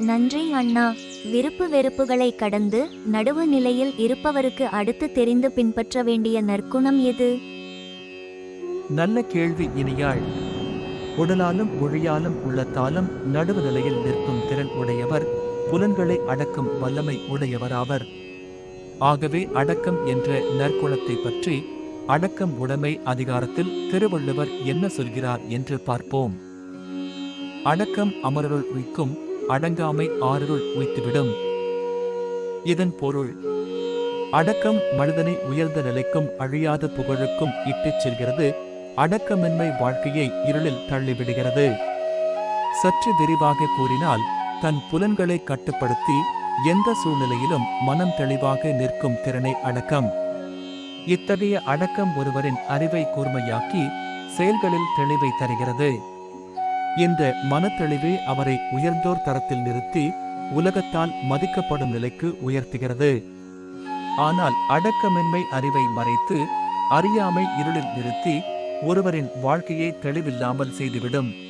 நன்றி அண்ணா. விருப்பு வெறுப்புகளை கடந்து நடுவு நிலையில் இருப்பவருக்கு அடுத்து தெரிந்து பின்பற்ற வேண்டிய நற்குணம் எது? நல்ல கேள்வி இனியாள். உடலாலும் மொழியாலும் உள்ளத்தாலும் நடுவு நிலையில் நிற்கும் திறன் உடையவர் புலன்களை அடக்கும் வல்லமை உடையவராவர். ஆகவே அடக்கம் என்ற நற்குணத்தை பற்றி அடக்கம் உடைமை அதிகாரத்தில் திருவள்ளுவர் என்ன சொல்கிறார் என்று பார்ப்போம். அடக்கம் அமரருள் உய்க்கும் அடங்காமை ஆறருள் உய்த்துவிடும். இதன் பொருள் அடக்கம் மனிதனை உயர்ந்த நிலைக்கும் அழியாத புகழுக்கும் இட்டுச் செல்கிறது. அடக்கமின்மை வாழ்க்கையை இருளில் தள்ளிவிடுகிறது. சற்று விரிவாக கூறினால் தன் புலன்களை கட்டுப்படுத்தி எந்த சூழ்நிலையிலும் மனம் தெளிவாக நிற்கும் திறனை அடக்கம். இத்தகைய அடக்கம் ஒருவரின் அறிவை கூர்மையாக்கி செயல்களில் தெளிவை தருகிறது. இந்த மனத்தெளிவே அவரை உயர்ந்தோர் தரத்தில் நிறுத்தி உலகத்தால் மதிக்கப்படும் நிலைக்கு உயர்த்துகிறது. ஆனால் அடக்கமின்மை அறிவை மறைத்து அறியாமை இருளில் நிறுத்தி ஒருவரின் வாழ்க்கையை தெளிவில்லாமல் செய்துவிடும்.